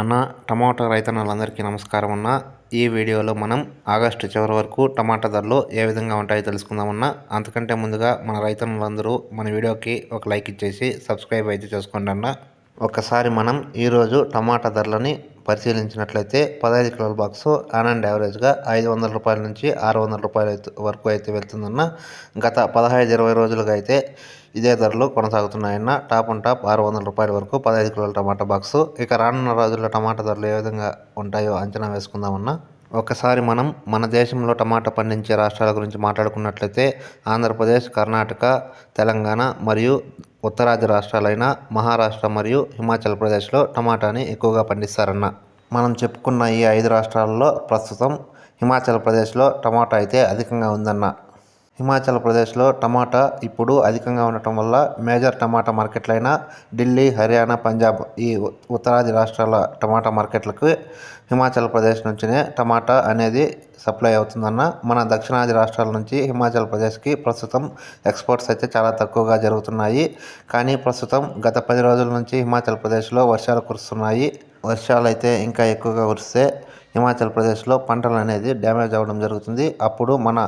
అన్న టమాటా రైతన్నలందరికీ నమస్కారం అన్న. ఈ వీడియోలో మనం ఆగస్టు చివరి వరకు టమాటా ధరలు ఏ విధంగా ఉంటాయో తెలుసుకుందామన్న అంతకంటే ముందుగా మన రైతన్నలందరూ మన వీడియోకి ఒక లైక్ ఇచ్చేసి సబ్స్క్రైబ్ అయితే చేసుకోండి అన్న. ఒకసారి మనం ఈరోజు టమాటా ధరలని పరిశీలించినట్లయితే పదహైదు కిలోల బాక్స్ ఆన్ అండ్ యావరేజ్గా ఐదు వందల రూపాయల నుంచి ఆరు వందల రూపాయల వరకు అయితే వెళ్తుందన్న. గత పదహైదు ఇరవై రోజులుగా అయితే ఇదే ధరలు కొనసాగుతున్నాయన్న. టాప్ అండ్ టాప్ ఆరు వందల రూపాయల వరకు పదహైదు కిలోల టమాటా బాక్స్. ఇక రానున్న రోజుల్లో టమాటా ధరలు ఏ విధంగా ఉంటాయో అంచనా వేసుకుందామన్నా. ఒకసారి మనం మన దేశంలో టమాటా పండించే రాష్ట్రాల గురించి మాట్లాడుకున్నట్లయితే ఆంధ్రప్రదేశ్ కర్ణాటక తెలంగాణ మరియు ఉత్తరాది రాష్ట్రాలైన మహారాష్ట్ర మరియు హిమాచల్ ప్రదేశ్లో టమాటాని ఎక్కువగా పండిస్తారన్న. మనం చెప్పుకున్న ఈ ఐదు రాష్ట్రాల్లో ప్రస్తుతం హిమాచల్ ప్రదేశ్లో టమాటా అయితే అధికంగా ఉందన్న. హిమాచల్ ప్రదేశ్లో టమాటా ఇప్పుడు అధికంగా ఉండటం వల్ల మేజర్ టమాటా మార్కెట్లైన ఢిల్లీ హర్యానా పంజాబ్ ఈ ఉత్తరాది రాష్ట్రాల టమాటా మార్కెట్లకు హిమాచల్ ప్రదేశ్ నుంచినే టమాటా అనేది సప్లై అవుతుందన్న మన దక్షిణాది రాష్ట్రాల నుంచి హిమాచల్ ప్రదేశ్కి ప్రస్తుతం ఎక్స్పోర్ట్స్ అయితే చాలా తక్కువగా జరుగుతున్నాయి. కానీ ప్రస్తుతం గత పది రోజుల నుంచి హిమాచల్ ప్రదేశ్లో వర్షాలు కురుస్తున్నాయి. వర్షాలు అయితే ఇంకా ఎక్కువగా కురిస్తే హిమాచల్ ప్రదేశ్లో పంటలు అనేది డ్యామేజ్ అవ్వడం జరుగుతుంది. అప్పుడు మన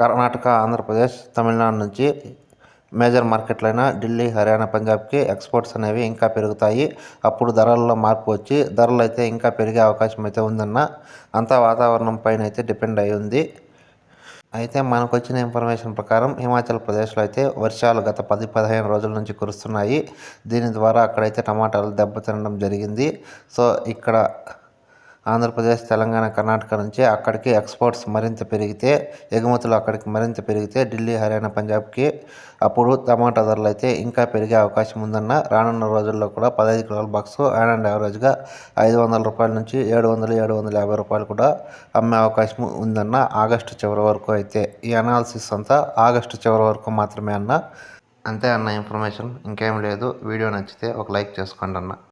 కర్ణాటక ఆంధ్రప్రదేశ్ తమిళనాడు నుంచి మేజర్ మార్కెట్లైన ఢిల్లీ హర్యానా పంజాబ్కి ఎక్స్పోర్ట్స్ అనేవి ఇంకా పెరుగుతాయి. అప్పుడు ధరల్లో మార్పు వచ్చి ధరలు అయితే ఇంకా పెరిగే అవకాశం అయితే ఉందన్న అంతా వాతావరణం పైన అయితే డిపెండ్ అయి ఉంది. అయితే మనకు వచ్చిన ఇన్ఫర్మేషన్ ప్రకారం హిమాచల్ ప్రదేశ్లో అయితే వర్షాలు గత పది పదిహేను రోజుల నుంచి కురుస్తున్నాయి. దీని ద్వారా అక్కడైతే టమాటాలు దెబ్బతినడం జరిగింది. సో ఇక్కడ ఆంధ్రప్రదేశ్ తెలంగాణ కర్ణాటక నుంచి అక్కడికి ఎక్స్పోర్ట్స్ మరింత పెరిగితే ఎగుమతులు అక్కడికి మరింత పెరిగితే ఢిల్లీ హర్యానా పంజాబ్కి అప్పుడు టమాటా ధరలు అయితే ఇంకా పెరిగే అవకాశం ఉందన్న రానున్న రోజుల్లో కూడా పదహైదు కిలోల బాక్స్ యాడ్ అండ్ యావరేజ్గా ఐదు వందల రూపాయల నుంచి ఏడు వందలు ఏడు వందల యాభై రూపాయలు కూడా అమ్మే అవకాశం ఉందన్న ఆగస్టు చివరి వరకు అయితే ఈ అనాలిసిస్ అంతా ఆగస్టు చివరి వరకు మాత్రమే అన్న. అంతే అన్న ఇన్ఫర్మేషన్ ఇంకేం లేదు. వీడియో నచ్చితే ఒక లైక్ చేసుకోండి అన్న.